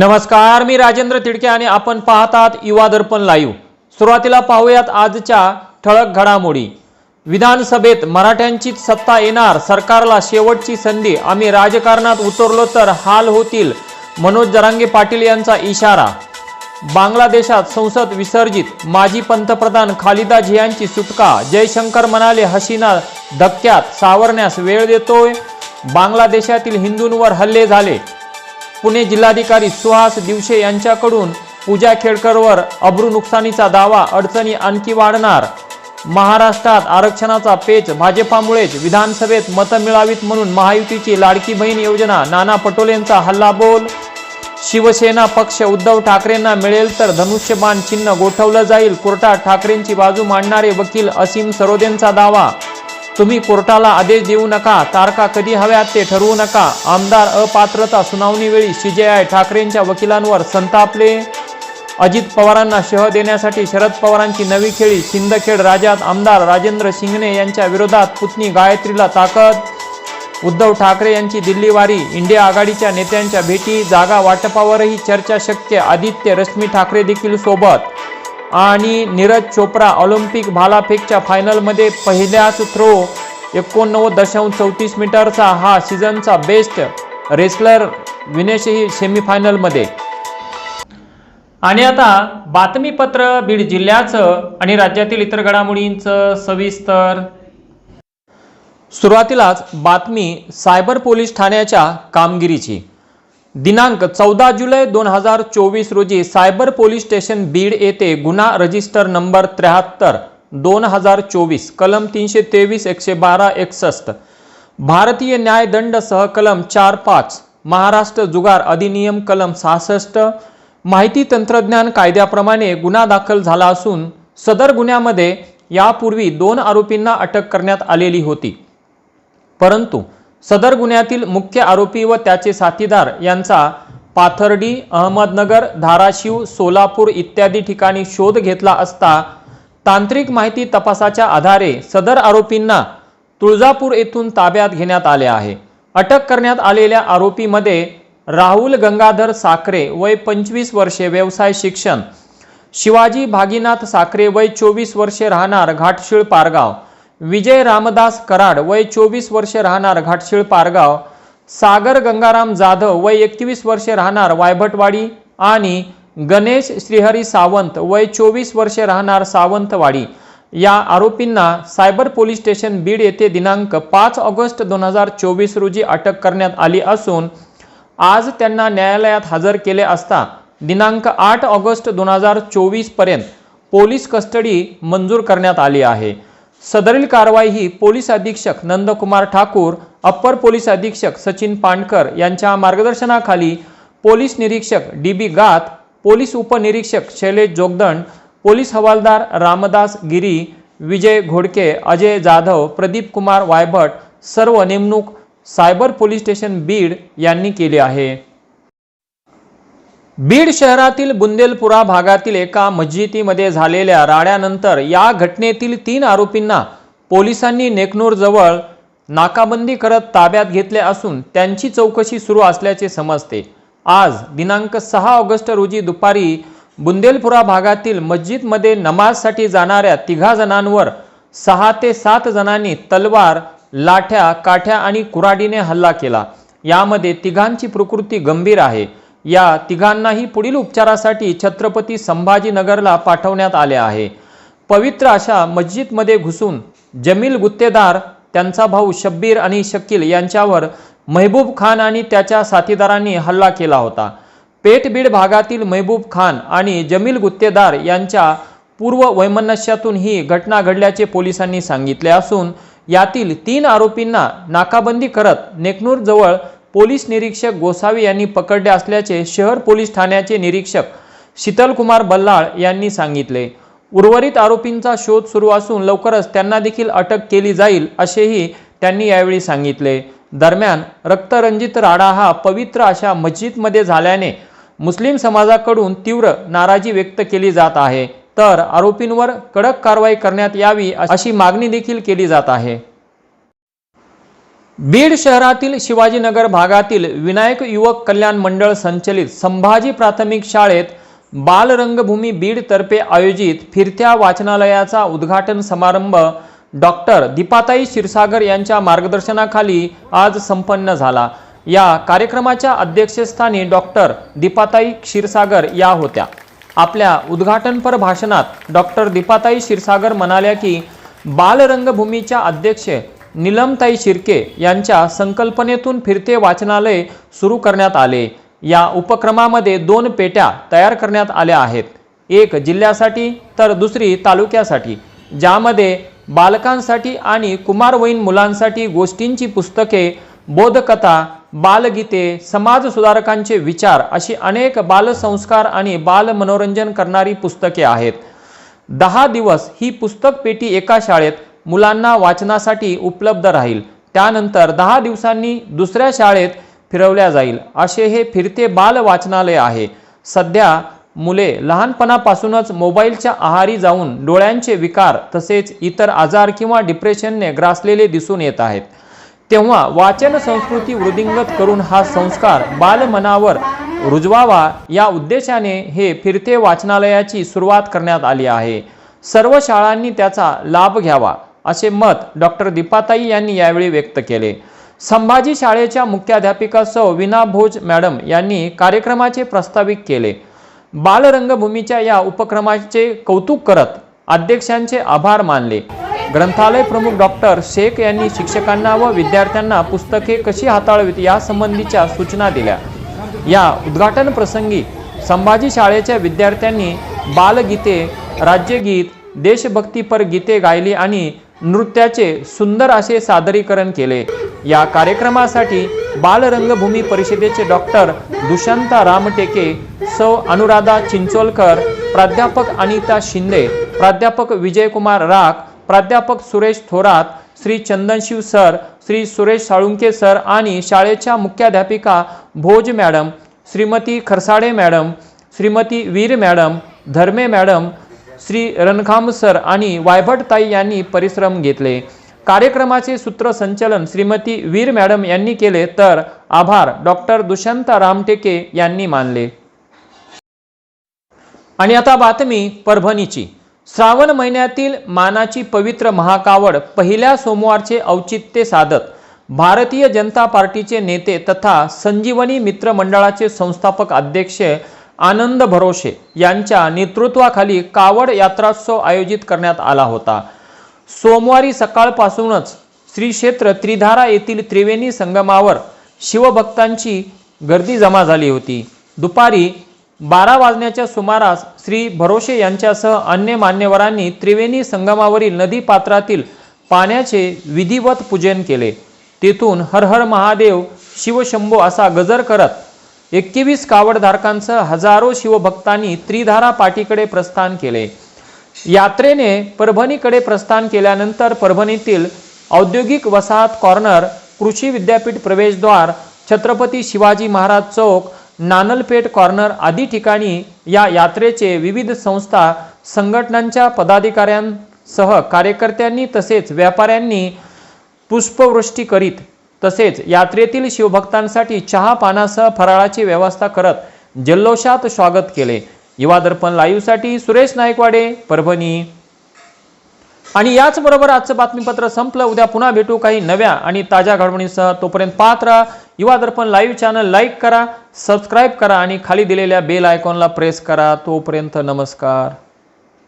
नमस्कार मी राजेंद्र तिडके आणि आपण पाहतात युवा दर्पण लाईव्ह. सुरुवातीला पाहूयात आजच्या ठळक घडामोडी. विधानसभेत मराठ्यांची सत्ता येणार सरकारला शेवटची संधी. आम्ही राजकारणात उतरलो तर हाल होतील मनोज जरांगे पाटील यांचा इशारा. बांगलादेशात संसद विसर्जित माजी पंतप्रधान खालिदा झियांची सुटका. जयशंकर म्हणाले हसीना धक्क्यात सावरण्यास वेळ देतोय. बांगलादेशातील हिंदूंवर हल्ले झाले. पुणे जिल्हाधिकारी सुहास दिवशे यांच्याकडून पूजा खेडकरवर अब्रू नुकसानीचा दावा अडचणी आणखी वाढणार. महाराष्ट्रात आरक्षणाचा पेच भाजपामुळेच विधानसभेत मतं मिळावीत म्हणून महायुतीची लाडकी बहीण योजना नाना पटोलेंचा हल्लाबोल. शिवसेना पक्ष उद्धव ठाकरेंना मिळेल तर धनुष्यबाण चिन्ह गोठवलं जाईल कोर्टात ठाकरेंची बाजू मांडणारे वकील असीम सरोदेंचा दावा. तुम्ही कोर्टाला आदेश देऊ नका तारखा कधी हव्यात ते ठरवू नका. आमदार अपात्रता सुनावणीवेळी सीजेआय ठाकरेंच्या वकिलांवर संतापले. अजित पवारांना शह देण्यासाठी शरद पवारांची नवी खेळी सिंदखेड राज्यात आमदार राजेंद्र शिंगणे यांच्या विरोधात पुतणी गायत्रीला ताकद. उद्धव ठाकरे यांची दिल्लीवारी इंडिया आघाडीच्या नेत्यांच्या भेटी जागा वाटपावरही चर्चा शक्य आदित्य रश्मी ठाकरे देखील सोबत. आणि नीरज चोप्रा ऑलिम्पिक भालाफेकच्या फायनलमध्ये पहिल्याच थ्रो एकोणनव्वद दशांश चौतीस मीटरचा हा सीझनचा बेस्ट रेसलर विनेशही सेमीफायनलमध्ये आणि आता बातमीपत्र बीड जिल्ह्याचं आणि राज्यातील इतर घडामोडींचं सविस्तर. सुरुवातीलाच बातमी सायबर पोलीस ठाण्याच्या कामगिरीची. दिनांक चौदा जुलै दोन हजार चोवीस रोजी सायबर पोलीस स्टेशन बीड येथे गुन्हा रजिस्टर नंबर त्र्याहत्तर दोन हजार चोवीस कलम तीनशे तेवीस एकशे बारा एकसष्ट भारतीय न्यायदंड सहकलम चार पाच महाराष्ट्र जुगार अधिनियम कलम सहासष्ट माहिती तंत्रज्ञान कायद्याप्रमाणे गुन्हा दाखल झाला असून सदर गुन्ह्यामध्ये यापूर्वी दोन आरोपींना अटक करण्यात आलेली होती. परंतु सदर गुन्ह्यातील मुख्य आरोपी व त्याचे साथीदार यांचा पाथर्डी अहमदनगर धाराशिव सोलापूर इत्यादी ठिकाणी शोध घेतला असता तांत्रिक माहिती तपासाच्या आधारे सदर आरोपींना तुळजापूर येथून ताब्यात घेण्यात आले आहे. अटक करण्यात आलेल्या आरोपीमध्ये राहुल गंगाधर साखरे वय पंचवीस वर्षे व्यवसाय शिक्षण शिवाजी भागीनाथ साखरे वय चोवीस वर्षे राहणार घाटशिळ पारगाव विजय रामदास कराड वय चोवीस वर्षे राहणार घाटशिळ पारगाव सागर गंगाराम जाधव वय एकवीस वर्षे राहणार वायभटवाडी आणि गणेश श्रीहरी सावंत वय चोवीस वर्षे राहणार सावंतवाडी. या आरोपींना सायबर पोलीस स्टेशन बीड येथे दिनांक पाच ऑगस्ट दोन हजार चोवीस रोजी अटक करण्यात आली असून आज त्यांना न्यायालयात हजर केले असता दिनांक आठ ऑगस्ट दोन हजार चोवीसपर्यंत पोलीस कस्टडी मंजूर करण्यात आली आहे. सदरील कारवाई ही पोलीस अधीक्षक नंदकुमार ठाकूर अप्पर पोलीस अधीक्षक सचिन पांडकर यांच्या मार्गदर्शनाखाली पोलीस निरीक्षक डी बी गात पोलीस उपनिरीक्षक शैलेश जोगदंड पोलीस हवालदार रामदास गिरी विजय घोडके अजय जाधव प्रदीप कुमार वायभट सर्व नेमणूक सायबर पोलीस स्टेशन बीड यांनी केली आहे. बीड शहरातील बुंदेलपुरा भागातील एका मस्जिदीमध्ये झालेल्या राड्यानंतर या घटनेतील तीन आरोपींना पोलिसांनी नेकनूरजवळ नाकाबंदी करत ताब्यात घेतले असून त्यांची चौकशी सुरू असल्याचे समजते. आज दिनांक सहा ऑगस्ट रोजी दुपारी बुंदेलपुरा भागातील मस्जिदमध्ये नमाजसाठी जाणाऱ्या तिघा जणांवर सहा ते सात जणांनी तलवार लाठ्या काठ्या आणि कुऱ्हाडीने हल्ला केला. यामध्ये तिघांची प्रकृती गंभीर आहे. या तिघांनाही पुढील उपचारासाठी छत्रपती संभाजीनगरला पाठवण्यात आले आहे. पवित्र अशा मस्जिदमध्ये घुसून जमील गुत्तेदार त्यांचा भाऊ शब्बीर आणि शकील यांच्यावर महबूब खान आणि त्याच्या साथीदारांनी हल्ला केला होता. पेठबीड भागातील महबूब खान आणि जमील गुत्तेदार यांच्या पूर्व वैमनस्यातून ही घटना घडल्याचे पोलिसांनी सांगितले असून यातील तीन आरोपींना नाकाबंदी करत नेकनूरजवळ पोलीस निरीक्षक गोसावी यांनी पकडले असल्याचे शहर पोलीस ठाण्याचे निरीक्षक शीतलकुमार बल्लाळ यांनी सांगितले. उर्वरित आरोपींचा शोध सुरू असून लवकरच त्यांना देखील अटक केली जाईल असेही त्यांनी यावेळी सांगितले. दरम्यान रक्तरंजित राडा हा पवित्र अशा मस्जिदमध्ये झाल्याने मुस्लिम समाजाकडून तीव्र नाराजी व्यक्त केली जात आहे. तर आरोपींवर कडक कारवाई करण्यात यावी अशी मागणी देखील केली जात आहे. बीड शहरातील शिवाजीनगर भागातील विनायक युवक कल्याण मंडळ संचलित संभाजी प्राथमिक शाळेत बालरंगभूमी बीड तर्फे आयोजित फिरत्या वाचनालयाचा उद्घाटन समारंभ डॉक्टर दीपाताई क्षीरसागर यांच्या मार्गदर्शनाखाली आज संपन्न झाला. या कार्यक्रमाच्या अध्यक्षस्थानी डॉक्टर दीपाताई क्षीरसागर या होत्या. आपल्या उद्घाटनपर भाषणात डॉक्टर दीपाताई क्षीरसागर म्हणाल्या की बालरंगभूमीच्या अध्यक्ष निलमताई शिर्के यांच्या संकल्पनेतून फिरते वाचनालय सुरू करण्यात आले. या उपक्रमामध्ये दोन पेट्या तयार करण्यात आल्या आहेत. एक जिल्ह्यासाठी तर दुसरी तालुक्यासाठी ज्यामध्ये बालकांसाठी आणि कुमारवयीन मुलांसाठी गोष्टींची पुस्तके बोधकथा बालगीते समाज सुधारकांचे विचार अशी अनेक बालसंस्कार आणि बाल मनोरंजन करणारी पुस्तके आहेत. दहा दिवस ही पुस्तक पेटी एका शाळेत मुलांना वाचनासाठी उपलब्ध राहील. त्यानंतर दहा दिवसांनी दुसऱ्या शाळेत फिरवल्या जाईल. असे हे फिरते बाल वाचनालय आहे. सध्या मुले लहानपणापासूनच मोबाईलच्या आहारी जाऊन डोळ्यांचे विकार तसेच इतर आजार किंवा डिप्रेशनने ग्रासलेले दिसून येत आहेत. तेव्हा वाचन संस्कृती वृद्धिंगत करून हा संस्कार बालमनावर रुजवावा या उद्देशाने हे फिरते वाचनालयाची सुरुवात करण्यात आली आहे. सर्व शाळांनी त्याचा लाभ घ्यावा. असे मत डॉक्टर दीपाताई यांनी यावेळी व्यक्त केले. संभाजी शाळेच्या मुख्याध्यापिका सौ विना भोज मॅडम यांनी कार्यक्रमाचे प्रस्तावित केले. बालरंगभूमीच्या या उपक्रमाचे कौतुक करत अध्यक्षांचे आभार मानले. ग्रंथालय प्रमुख डॉक्टर शेख यांनी शिक्षकांना व विद्यार्थ्यांना पुस्तके कशी हाताळवीत यासंबंधीच्या सूचना दिल्या. या उद्घाटन प्रसंगी संभाजी शाळेच्या विद्यार्थ्यांनी बालगीते राज्यगीत देशभक्तीपर गीते गायली आणि नृत्याचे सुंदर असे सादरीकरण केले. या कार्यक्रमासाठी बालरंगभूमी परिषदेचे डॉक्टर दुष्यंता रामटेके सौ अनुराधा चिंचोलकर प्राध्यापक अनिता शिंदे प्राध्यापक विजयकुमार राख प्राध्यापक सुरेश थोरात श्री चंदनशिव सर श्री सुरेश साळुंके सर आणि शाळेच्या मुख्याध्यापिका Bhoj madam Shrimati Kharsade madam Shrimati Veer madam Dharme madam Shri Rankham sir आणि वायभटताई यांनी परिश्रम घेतले. कार्यक्रमाचे सूत्रसंचलन श्रीमती वीर मॅडम यांनी केले तर आभार. डॉक्टर दुष्यंत रामटेके यांनी मानले. आणि आता बातमी परभणीची. श्रावण महिन्यातील मानाची पवित्र महाकावड पहिल्या सोमवारचे औचित्य साधत. भारतीय जनता पार्टीचे नेते तथा संजीवनी मित्र मंडळाचे संस्थापक अध्यक्ष आनंद भरोसे यांच्या नेतृत्वाखाली कावड यात्रोत्सव आयोजित करण्यात आला होता. सोमवारी सकाळपासूनच श्री क्षेत्र त्रिधारा येथील त्रिवेणी संगमावर शिवभक्तांची गर्दी जमा झाली होती. दुपारी बारा वाजण्याच्या सुमारास श्री भरोसे यांच्यासह अन्य मान्यवरांनी त्रिवेणी संगमावरील नदी पात्रातील पाण्याचे विधिवत पूजन केले. तेथून हर हर महादेव शिवशंभो असा गजर करत एकवीस कावडधारकांसह हजारो शिवभक्तांनी त्रिधारा पाटीकडे प्रस्थान केले. यात्रेने परभणीकडे प्रस्थान केल्यानंतर परभणीतील औद्योगिक वसाहत कॉर्नर कृषी विद्यापीठ प्रवेशद्वार छत्रपती शिवाजी महाराज चौक नानलपेठ कॉर्नर आदी ठिकाणी या यात्रेचे विविध संस्था संघटनांच्या पदाधिकाऱ्यांसह कार्यकर्त्यांनी तसेच व्यापाऱ्यांनी पुष्पवृष्टी करीत तसेच यात्रेतील शिवभक्तांसाठी चहा पानासह फराळाची व्यवस्था करत जल्लोषात स्वागत केले. युवा दर्पण लाईव्हसाठी सुरेश नायकवाडे परभणी. आणि याचबरोबर आजचं बातमीपत्र संपलं. उद्या पुन्हा भेटू काही नव्या आणि ताज्या घडवणीसह. तोपर्यंत पाहत राहा. Yuva Darpan live channel like करा सबस्क्राईब करा आणि खाली दिलेल्या बेल आयकॉनला प्रेस करा. तोपर्यंत नमस्कार.